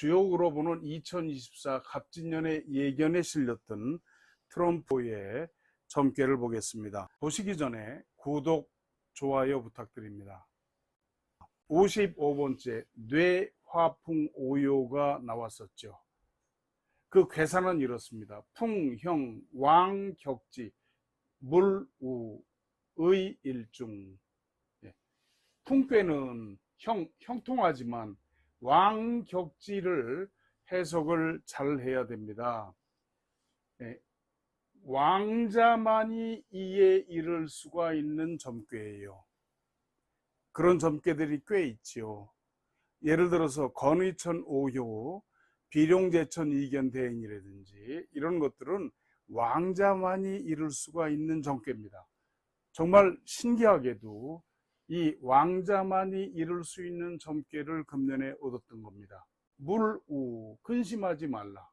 주역으로 보는 2024 갑진년의 예견에 실렸던 트럼프의 점괘를 보겠습니다. 보시기 전에 구독, 좋아요 부탁드립니다. 55번째 뇌화풍 오요가 나왔었죠. 그 괴사는 이렇습니다. 풍 형 왕 격지 물 우 의 일중 예. 풍괴는 형, 형통하지만 왕격지를 해석을 잘 해야 됩니다. 예. 왕자만이 이에 이를 수가 있는 점괘예요. 그런 점괘들이 꽤 있지요. 예를 들어서 건의천 오효, 비룡제천 이견 대인이라든지 이런 것들은 왕자만이 이룰 수가 있는 점괘입니다. 정말 신기하게도 이 왕자만이 이룰 수 있는 점괘를 금년에 얻었던 겁니다. 물우 근심하지 말라.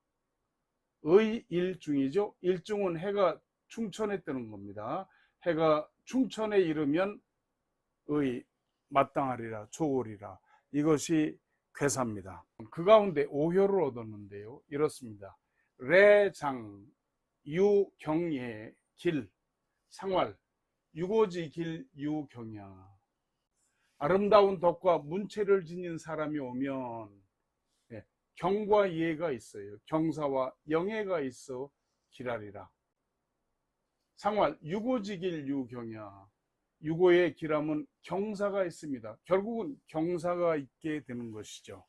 의 일중이죠. 일중은 해가 충천에 뜨는 겁니다. 해가 충천에 이르면 의 마땅하리라 조오리라 이것이 괴사입니다. 그 가운데 오효를 얻었는데요. 이렇습니다. 레장 유경예 길 상활 유고지 길 유경야 아름다운 덕과 문체를 지닌 사람이 오면 예, 경과 예가 있어요. 경사와 영예가 있어 기라리라. 상활 유고지길 유경야 유고의 기람은 경사가 있습니다. 결국은 경사가 있게 되는 것이죠.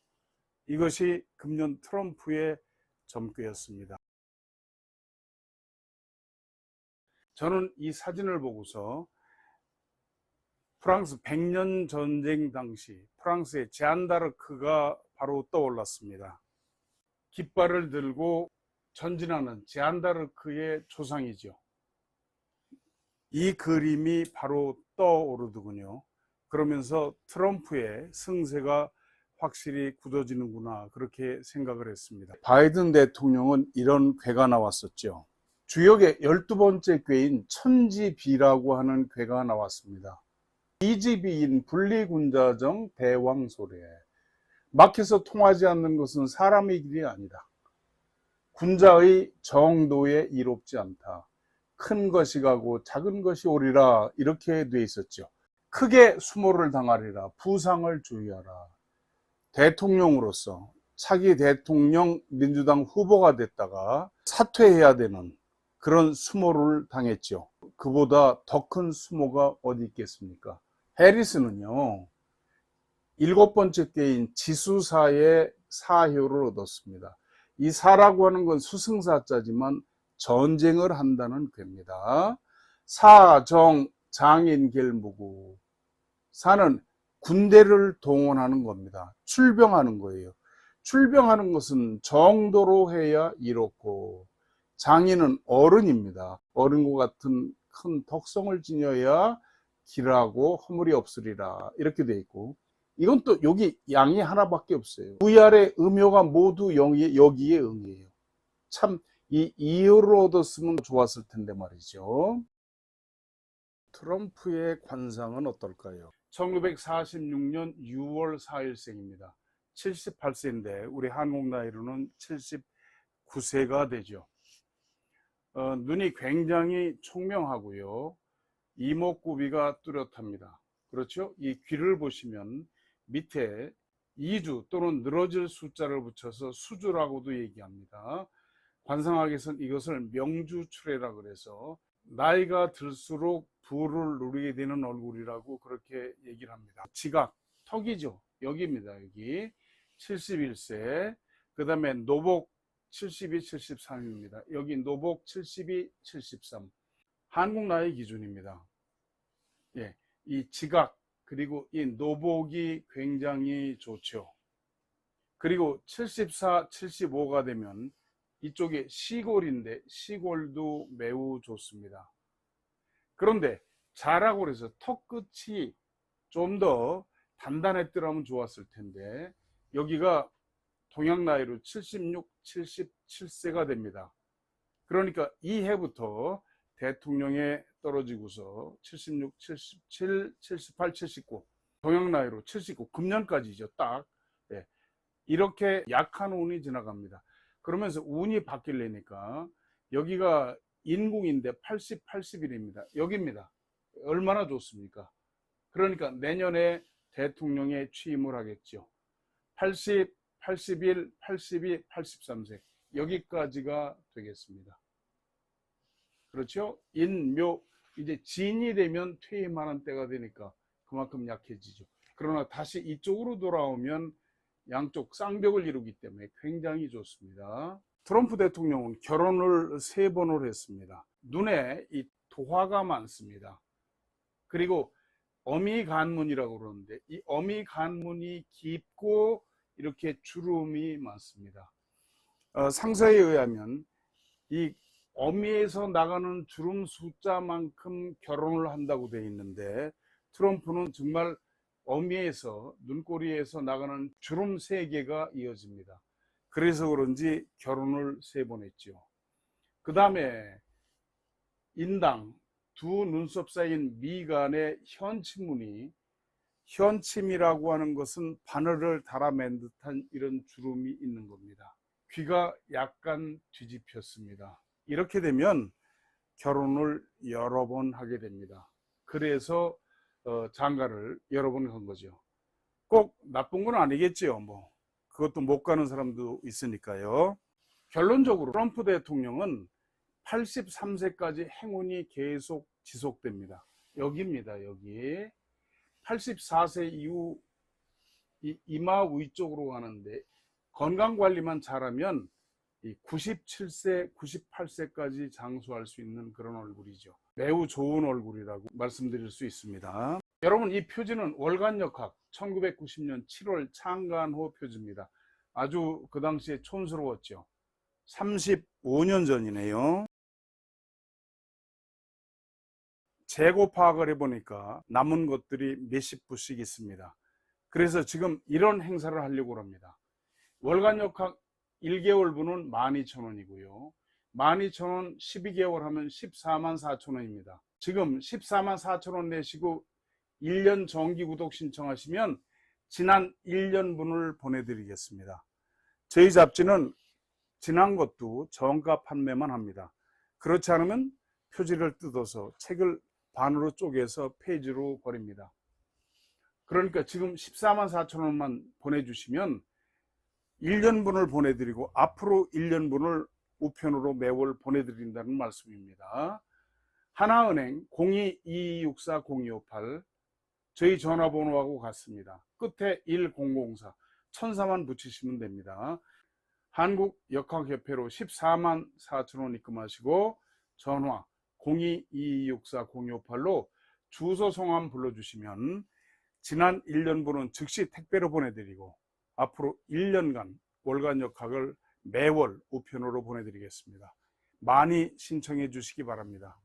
이것이 금년 트럼프의 점괘였습니다. 저는 이 사진을 보고서 프랑스 백년 전쟁 당시 프랑스의 제안다르크가 바로 떠올랐습니다. 깃발을 들고 전진하는 제안다르크의 조상이죠. 이 그림이 바로 떠오르더군요. 그러면서 트럼프의 승세가 확실히 굳어지는구나 그렇게 생각을 했습니다. 바이든 대통령은 이런 괴가 나왔었죠. 주역의 12번째 괴인 천지비라고 하는 괴가 나왔습니다. 이지비인 분리군자정 대왕소래 막혀서 통하지 않는 것은 사람의 길이 아니다. 군자의 정도에 이롭지 않다. 큰 것이 가고 작은 것이 오리라 이렇게 돼 있었죠. 크게 수모를 당하리라 부상을 주의하라. 대통령으로서 차기 대통령 민주당 후보가 됐다가 사퇴해야 되는 그런 수모를 당했죠. 그보다 더 큰 수모가 어디 있겠습니까? 해리스는요, 일곱 번째 때인 지수사의 사효를 얻었습니다. 이 사라고 하는 건 수승사자지만 전쟁을 한다는 괴입니다. 사 정 장인 길 무구 사는 군대를 동원하는 겁니다. 출병하는 거예요. 출병하는 것은 정도로 해야 이롭고 장인은 어른입니다. 어른과 같은 큰 덕성을 지녀야 길하고 허물이 없으리라 이렇게 돼 있고 이건 또 여기 양이 하나밖에 없어요. 위아래 음효가 모두 여기에, 여기에 응이에요. 참 이 이유를 얻었으면 좋았을 텐데 말이죠. 트럼프의 관상은 어떨까요? 1946년 6월 4일생입니다. 78세인데 우리 한국 나이로는 79세가 되죠. 어, 눈이 굉장히 총명하고요. 이목구비가 뚜렷합니다. 그렇죠? 이 귀를 보시면 밑에 2주 또는 늘어질 숫자를 붙여서 수주라고도 얘기합니다. 관상학에서는 이것을 명주출해라 그래서 나이가 들수록 부를 누리게 되는 얼굴이라고 그렇게 얘기를 합니다. 지각, 턱이죠. 여기입니다. 여기 71세. 그 다음에 노복 72, 73입니다. 여기 노복 72, 73. 한국 나이 기준입니다. 예, 이 지각 그리고 이 노복이 굉장히 좋죠. 그리고 74, 75가 되면 이쪽에 시골인데 시골도 매우 좋습니다. 그런데 자라고 그래서 턱 끝이 좀 더 단단했더라면 좋았을 텐데 여기가 동양 나이로 76, 77세가 됩니다. 그러니까 이 해부터 대통령에 떨어지고서 76, 77, 78, 79 동양 나이로 79 금년까지죠. 딱 예. 이렇게 약한 운이 지나갑니다. 그러면서 운이 바뀌려니까 여기가 인궁인데 80, 81입니다. 여기입니다. 얼마나 좋습니까? 그러니까 내년에 대통령에 취임을 하겠죠. 80, 81, 82, 83세 여기까지가 되겠습니다. 그렇죠? 인묘 이제 진이 되면 퇴임하는 때가 되니까 그만큼 약해지죠. 그러나 다시 이쪽으로 돌아오면 양쪽 쌍벽을 이루기 때문에 굉장히 좋습니다. 트럼프 대통령은 결혼을 세 번을 했습니다. 눈에 이 도화가 많습니다. 그리고 어미 간문이라고 그러는데 이 어미 간문이 깊고 이렇게 주름이 많습니다. 어, 상서에 의하면 이 어미에서 나가는 주름 숫자만큼 결혼을 한다고 되어 있는데 트럼프는 정말 어미에서 눈꼬리에서 나가는 주름 세 개가 이어집니다. 그래서 그런지 결혼을 세 번 했죠. 그 다음에 인당 두 눈썹 사이인 미간의 현침문이 현침이라고 하는 것은 바늘을 달아맨 듯한 이런 주름이 있는 겁니다. 귀가 약간 뒤집혔습니다. 이렇게 되면 결혼을 여러 번 하게 됩니다. 그래서 어, 장가를 여러 번 한 거죠. 꼭 나쁜 건 아니겠지요. 뭐 그것도 못 가는 사람도 있으니까요. 결론적으로 트럼프 대통령은 83세까지 행운이 계속 지속됩니다. 여기입니다. 여기 84세 이후 이 이마 위쪽으로 가는데 건강 관리만 잘하면 이 97세, 98세까지 장수할 수 있는 그런 얼굴이죠. 매우 좋은 얼굴이라고 말씀드릴 수 있습니다. 여러분 이 표지는 월간역학 1990년 7월 창간호 표지입니다. 아주 그 당시에 촌스러웠죠. 35년 전이네요. 재고 파악을 해보니까 남은 것들이 몇십 부씩 있습니다. 그래서 지금 이런 행사를 하려고 합니다. 월간역학 1개월분은 12,000원이고요. 12,000원 12개월 하면 14만 4천원입니다. 지금 14만 4천원 내시고 1년 정기 구독 신청하시면 지난 1년분을 보내드리겠습니다. 저희 잡지는 지난 것도 정가 판매만 합니다. 그렇지 않으면 표지를 뜯어서 책을 반으로 쪼개서 페이지로 버립니다. 그러니까 지금 14만 4천 원만 보내주시면 1년분을 보내드리고 앞으로 1년분을 우편으로 매월 보내드린다는 말씀입니다. 하나은행 0222640258 저희 전화번호하고 같습니다. 끝에 1004 천사만 붙이시면 됩니다. 한국역학협회로 14만 4천 원 입금하시고 전화 0222640258로 주소 성함 불러주시면 지난 1년분은 즉시 택배로 보내드리고 앞으로 1년간 월간 역학을 매월 우편으로 보내드리겠습니다. 많이 신청해 주시기 바랍니다.